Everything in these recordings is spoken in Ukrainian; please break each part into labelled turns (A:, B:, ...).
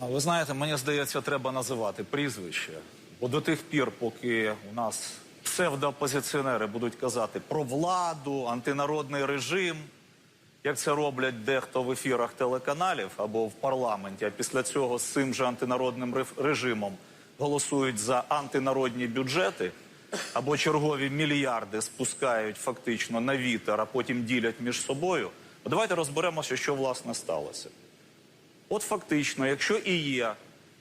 A: А ви знаєте, мені здається, треба називати прізвище. Бо до тих пір, поки у нас псевдоопозиціонери будуть казати про владу, антинародний режим, як це роблять дехто в ефірах телеканалів або в парламенті, а після цього з цим же антинародним режимом голосують за антинародні бюджети, або чергові мільярди спускають фактично на вітер, а потім ділять між собою. Давайте розберемося, що власне сталося. От фактично, якщо і є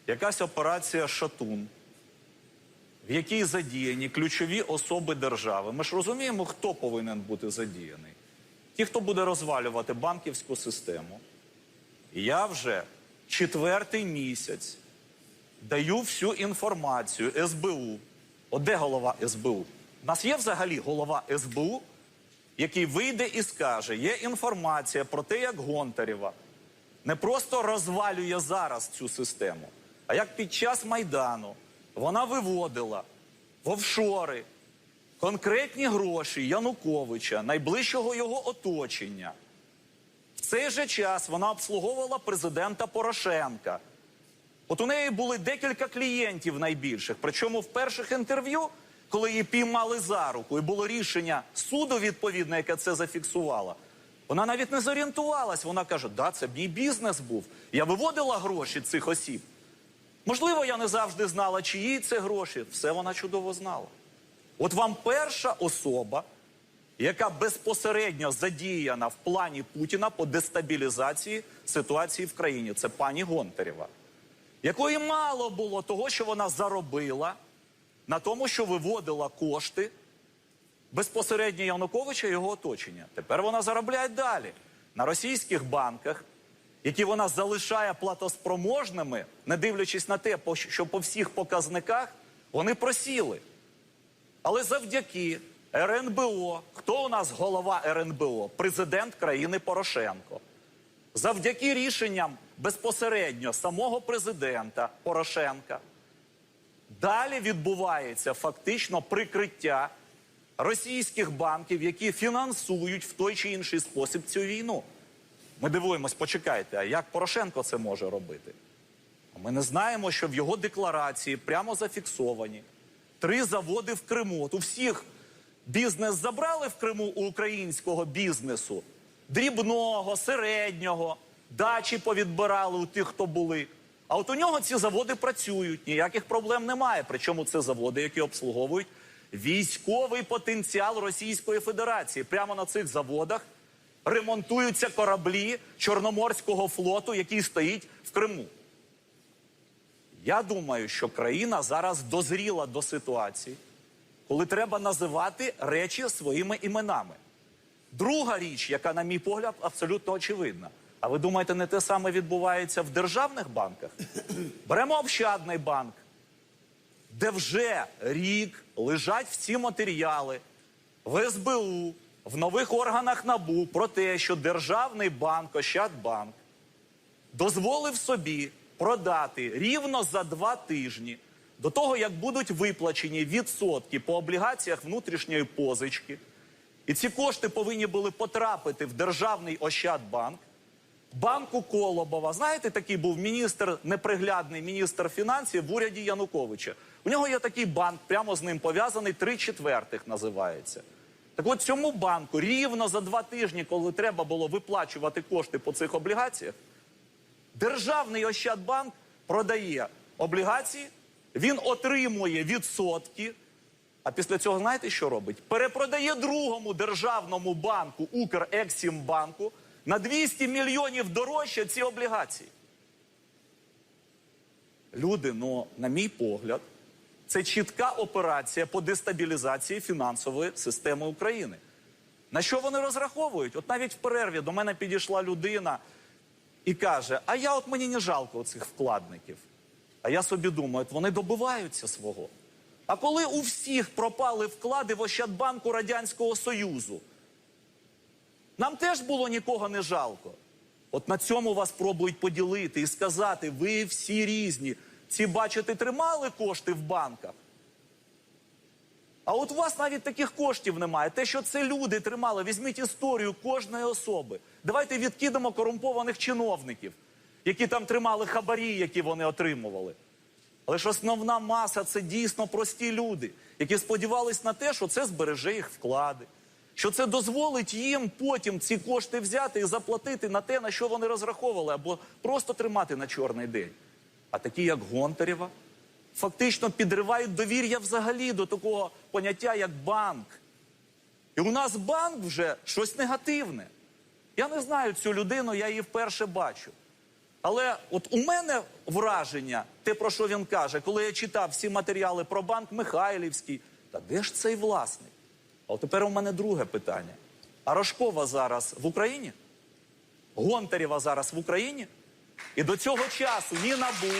A: якась операція Шатун, в якій задіяні ключові особи держави, ми ж розуміємо, хто повинен бути задіяний. Ті, хто буде розвалювати банківську систему. Я вже четвертий місяць даю всю інформацію СБУ. От де голова СБУ? У нас є взагалі голова СБУ, який вийде і скаже: є інформація про те, як Гонтарєва не просто розвалює зараз цю систему, а як під час Майдану вона виводила в офшори конкретні гроші Януковича, найближчого його оточення. В цей же час вона обслуговувала президента Порошенка. От у неї були декілька клієнтів найбільших. Причому в перших інтерв'ю, коли її піймали за руку, і було рішення суду відповідне, яке це зафіксувало, вона навіть не зорієнтувалась. Вона каже: да, це мій бізнес був. Я виводила гроші цих осіб. Можливо, я не завжди знала, чиї це гроші. Все вона чудово знала. От вам перша особа, яка безпосередньо задіяна в плані Путіна по дестабілізації ситуації в країні. Це пані Гонтарєва, якої мало було того, що вона заробила на тому, що виводила кошти безпосередньо Януковича і його оточення. Тепер вона заробляє далі на російських банках, які вона залишає платоспроможними, не дивлячись на те, що по всіх показниках вони просіли. Але завдяки РНБО, хто у нас голова РНБО? Президент країни Порошенко. Завдяки рішенням безпосередньо самого президента Порошенка. Далі відбувається фактично прикриття російських банків, які фінансують в той чи інший спосіб цю війну. Ми дивуємось, почекайте, а як Порошенко це може робити? Ми не знаємо, що в його декларації прямо зафіксовані три заводи в Криму. От у всіх бізнес забрали в Криму у українського бізнесу, дрібного, середнього, дачі повідбирали у тих, хто були. А от у нього ці заводи працюють, ніяких проблем немає. Причому це заводи, які обслуговують військовий потенціал Російської Федерації. Прямо на цих заводах ремонтуються кораблі Чорноморського флоту, який стоїть в Криму. Я думаю, що країна зараз дозріла до ситуації, коли треба називати речі своїми іменами. Друга річ, яка, на мій погляд, абсолютно очевидна. А ви думаєте, не те саме відбувається в державних банках? Беремо Ощадний банк, де вже рік лежать всі матеріали в СБУ, в нових органах НАБУ про те, що державний банк, Ощадбанк, дозволив собі продати рівно за два тижні до того, як будуть виплачені відсотки по облігаціях внутрішньої позички. І ці кошти повинні були потрапити в державний Ощадбанк, банку Колобова. Знаєте, такий був міністр, неприглядний міністр фінансів в уряді Януковича. У нього є такий банк, прямо з ним пов'язаний, три четвертих називається. Так от цьому банку рівно за два тижні, коли треба було виплачувати кошти по цих облігаціях, Державний Ощадбанк продає облігації, він отримує відсотки. А після цього знаєте, що робить? Перепродає другому державному банку Укрексімбанку на 200 мільйонів дорожче ці облігації. Люди, ну, на мій погляд, це чітка операція по дестабілізації фінансової системи України. На що вони розраховують? От навіть в перерві до мене підійшла людина і каже: А я от мені не жалко цих вкладників. А я собі думаю, от вони добиваються свого. А коли у всіх пропали вклади в Ощадбанку Радянського Союзу, нам теж було нікого не жалко. От на цьому вас пробують поділити і сказати, ви всі різні. Ці, бачите, тримали кошти в банках. А от у вас навіть таких коштів немає. Те, що це люди тримали, візьміть історію кожної особи. Давайте відкидемо корумпованих чиновників. які там тримали хабарі, які вони отримували. Але ж основна маса це дійсно прості люди, які сподівались на те, що це збереже їх вклади, що це дозволить їм потім ці кошти взяти і заплатити на те, на що вони розраховували, або просто тримати на чорний день. А такі, як Гонтарєва, фактично підривають довір'я взагалі до такого поняття, як банк. І у нас банк вже щось негативне. Я не знаю цю людину, я її вперше бачу. Але от у мене враження, те, про що він каже, коли я читав всі матеріали про банк Михайлівський, та де ж цей власник? А тепер у мене друге питання. А Рожкова зараз в Україні? Гонтарєва зараз в Україні? І до цього часу ні НАБУ,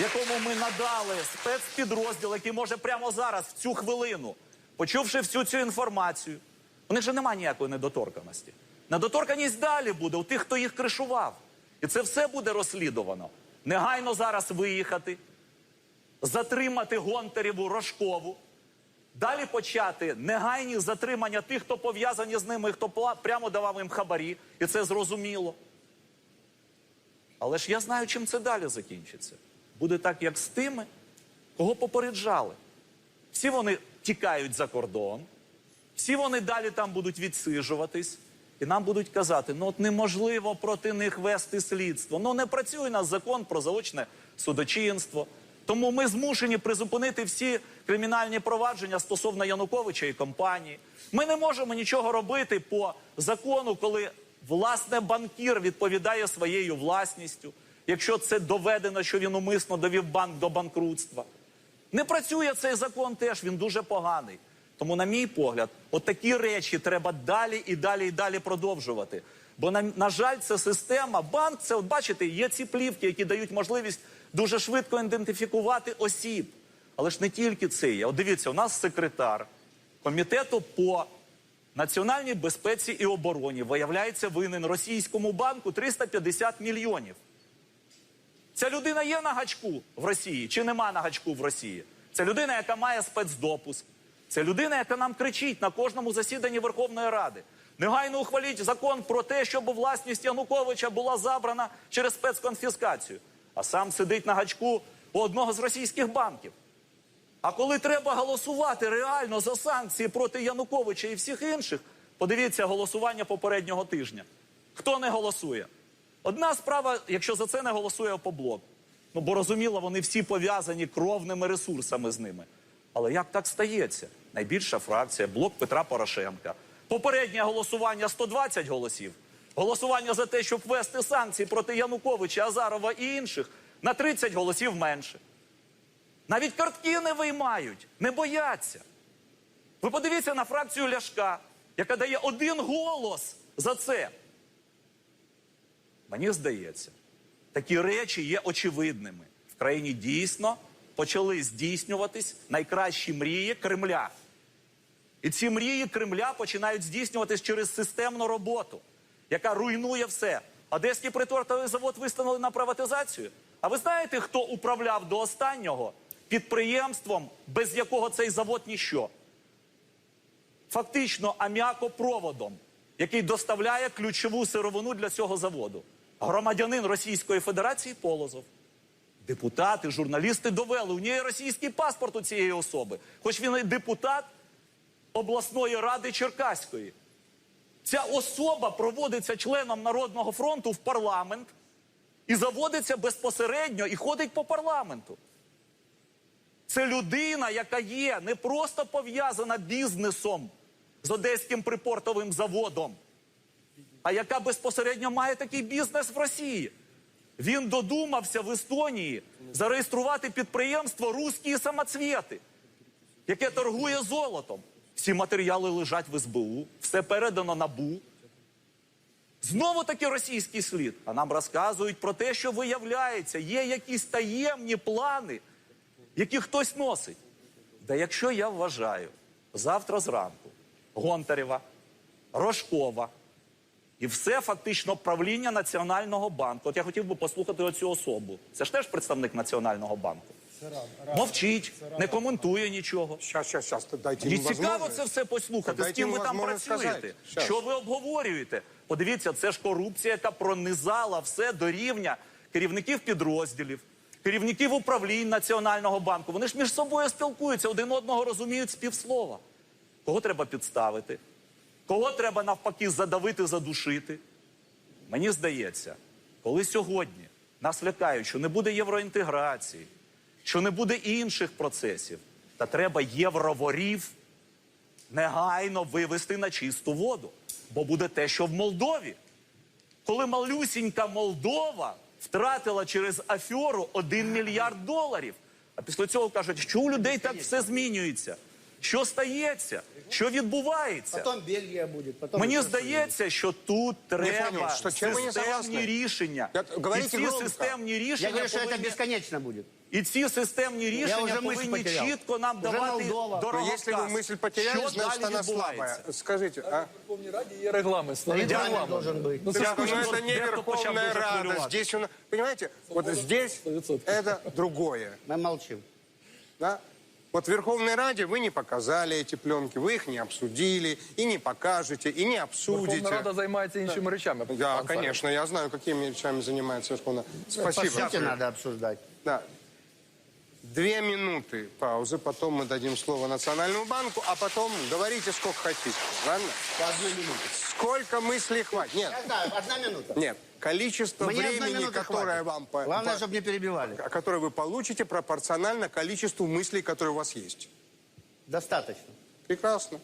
A: якому ми надали спецпідрозділ, який може прямо зараз, в цю хвилину, почувши всю цю інформацію, у них же немає ніякої недоторканості. Недоторканість далі буде у тих, хто їх кришував. І це все буде розслідувано. Негайно зараз виїхати, затримати Гонтарєву Рожкову, далі почати негайні затримання тих, хто пов'язані з ними, хто прямо давав їм хабарі, і це зрозуміло. Але ж я знаю, чим це далі закінчиться. Буде так, як з тими, кого попереджали. Всі вони тікають за кордон, всі вони далі там будуть відсиджуватись, і нам будуть казати: ну от неможливо проти них вести слідство. Ну не працює у нас закон про заочне судочинство. Тому ми змушені призупинити всі кримінальні провадження стосовно Януковича і компанії. Ми не можемо нічого робити по закону, коли власне банкір відповідає своєю власністю, якщо це доведено, що він умисно довів банк до банкрутства. Не працює цей закон теж, він дуже поганий. Тому, на мій погляд, от такі речі треба далі і далі і далі продовжувати. Бо, на, на жаль, це система. Банк, це, от бачите, є ці плівки, які дають можливість дуже швидко ідентифікувати осіб. Але ж не тільки це є. От дивіться, у нас секретар комітету по національній безпеці і обороні виявляється винен російському банку 350 мільйонів. Ця людина є на гачку в Росії чи нема на гачку в Росії? Це людина, яка має спецдопуск. Це людина, яка нам кричить на кожному засіданні Верховної Ради. Негайно ухваліть закон про те, щоб власність Януковича була забрана через спецконфіскацію. А сам сидить на гачку у одного з російських банків. А коли треба голосувати реально за санкції проти Януковича і всіх інших, подивіться голосування попереднього тижня. Хто не голосує? Одна справа, якщо за це не голосує Опоблок. Ну, бо розуміло, вони всі пов'язані кровними ресурсами з ними. Але як так стається? Найбільша фракція, блок Петра Порошенка. Попереднє голосування 120 голосів. Голосування за те, щоб ввести санкції проти Януковича, Азарова і інших на 30 голосів менше. Навіть картки не виймають, не бояться. Ви подивіться на фракцію Ляшка, яка дає один голос за це. Мені здається, такі речі є очевидними. В країні дійсно почали здійснюватись найкращі мрії Кремля. І ці мрії Кремля починають здійснюватись через системну роботу, яка руйнує все. Одеський притортовий завод виставили на приватизацію. А ви знаєте, хто управляв до останнього підприємством, без якого цей завод ніщо? Фактично аміакопроводом, який доставляє ключову сировину для цього заводу. Громадянин Російської Федерації Полозов. Депутати, журналісти довели, у є російський паспорт у цієї особи, хоч він і депутат обласної ради Черкаської. Ця особа проводиться членом Народного фронту в парламент і заводиться безпосередньо і ходить по парламенту. Це людина, яка є не просто пов'язана бізнесом з одеським припортовим заводом, а яка безпосередньо має такий бізнес в Росії. Він додумався в Естонії зареєструвати підприємство Руські самоцвіти, яке торгує золотом. Всі матеріали лежать в СБУ, все передано НАБУ. Знову таки російський слід. А нам розказують про те, що виявляється, є якісь таємні плани, які хтось носить. Да якщо я вважаю, завтра зранку Гонтарєва, Рожкова і все фактично правління Національного банку. От я хотів би послухати оцю особу. Це ж теж представник Національного банку. Мовчить, не коментує нічого.
B: Сейчас, сейчас, сейчас, дайте
A: І цікаво це все послухати, з
B: Дайте
A: ким ви там
B: можливість
A: працюєте,
B: сказати. Щас.
A: що ви обговорюєте. Подивіться, це ж корупція, яка пронизала все до рівня керівників підрозділів, керівників управлінь Національного банку. Вони ж між собою спілкуються, один одного розуміють з півслова. Кого треба підставити? Кого треба навпаки задавити, задушити? Мені здається, коли сьогодні нас лякають, що не буде євроінтеграції, що не буде інших процесів, та треба євроворів негайно вивести на чисту воду. Бо буде те, що в Молдові. Коли малюсінька Молдова втратила через афіору 1 мільярд доларів. А після цього кажуть, що у людей так все змінюється. Що стається? Що відбувається?
B: Потом Бельгия будет. Потом
A: Мені
B: еще что-нибудь.
A: здається, що тут треба
C: понял, що чим ви не
A: системні
C: согласні?
A: рішення.
C: Я-
A: І
C: говорите
A: ці
C: громко.
A: системні
B: Я
A: рішення
B: говорю, что это
A: повинні,
B: бесконечно будет.
A: і ці системні рішення
B: вже мысль
A: повинні
B: потеряв.
A: чітко нам
B: Вже
A: давати
B: Молдова.
C: Но
A: дорогу.
C: если вы мысль потеряли,
A: що
C: значит
A: далі
C: она
A: відбувається.
C: слабая. Скажите, а?
D: Верховній Раді є регламент. Встановіть
B: Регламент
D: регламент.
B: должен быть.
D: Ну, це
C: Да,
D: ж
C: но
A: скучно,
C: это
A: вот
C: не
A: дехто почав
C: Верховная
A: дуже
C: Рада.
A: хвилюватися.
C: Здесь, у нас- понимаете, вот здесь
D: Сто відсотків.
C: это другое.
B: Мы молчим.
C: Да? Вот в Верховной Раде вы не показали эти пленки, вы их не обсудили, и не покажете, и не обсудите.
D: Верховна Рада займається іншими речами.
C: Да,
D: пан Сарик.
C: конечно, я знаю, какими вещами занимается Верховная
B: По
C: Спасибо.
B: сути надо обсуждать.
C: Да. Две минуты паузы, потом мы дадим слово Национальному банку, а потом говорите сколько хотите. Ладно?
B: По одной минуте.
C: Сколько мыслей хватит? Нет,
B: Я знаю, одна минута.
C: нет. Количество
B: Мне
C: времени, которое
B: хватит.
C: вам
B: Главное,
C: по-
B: чтобы не перебивали.
C: а которое вы получите, пропорционально количеству мыслей, которые у вас есть.
B: Достаточно.
C: Прекрасно.